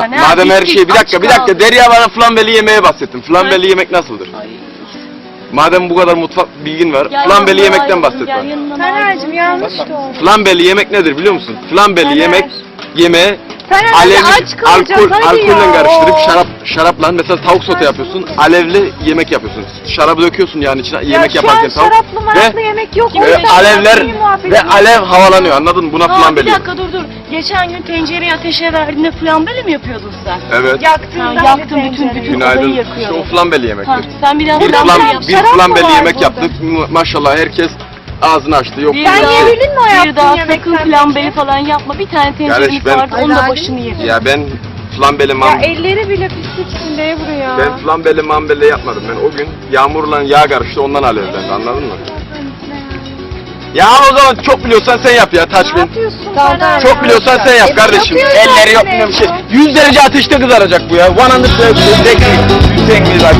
Hani Madem her bittik, şey bir aç dakika bir dakika kaldık. Derya bana flambeli yemeğe bahsettin. Flambeli yemek nasıldır? Ay. Madem bu kadar mutfak bilgin var, Gel flambeli yemekten ayrıl, bahset gel bana. Taner'cim ayrıl. yanlış doğru. Flambeli yemek nedir biliyor musun? Flambeli Taner. yemek yemeğe Taner hadi alevli aç kalacağız alkol hadi alkolle ya. karıştırıp şarap şarapla mesela tavuk sote yapıyorsun. Alevli yemek yapıyorsun. Şarabı döküyorsun yani içine yemek ya yaparken şu an tavuk. şaraplı maraklı Ve- yemek yok. Ve yüzden alevler ben muhabbet ve alev havalanıyor anladın mı? Buna Ha, bir flambeli. dakika dur dur. Geçen gün tencereyi ateşe verdiğinde flambeli mi yapıyordun sen? Evet. Yaktın Ha, ben yaktın bütün bütün Günaydın. odayı İşte o yakıyordun. flambeli yemektir. Ha, sen biraz Bir, flambeli flam, yap. bir Şarap mı flambeli var yemek burada? yaptık. Ma- Maşallah herkes ağzını açtı. Yok Bir daha- yedin mi o Bir yaptığın daha yemekten sakın flambeli falan yapma. Bir tane tenceremiz ben- vardı onun da başını yedin. Ya ben flambeli Ya mam elleri bile pislik içinde Ebru ya. ben flambeli mambeli yapmadım. Ben o gün yağmurla yağ karıştı ondan alevlendi anladın mı? Ya o zaman çok biliyorsan sen yap ya Ne yapıyorsun Tamam, Taner Çok ya? biliyorsan sen yap E, kardeşim. Elleri yok zaten bir şey. Ebru. 100 derece ateşte kızaracak bu ya. 100 degree. 100 degree.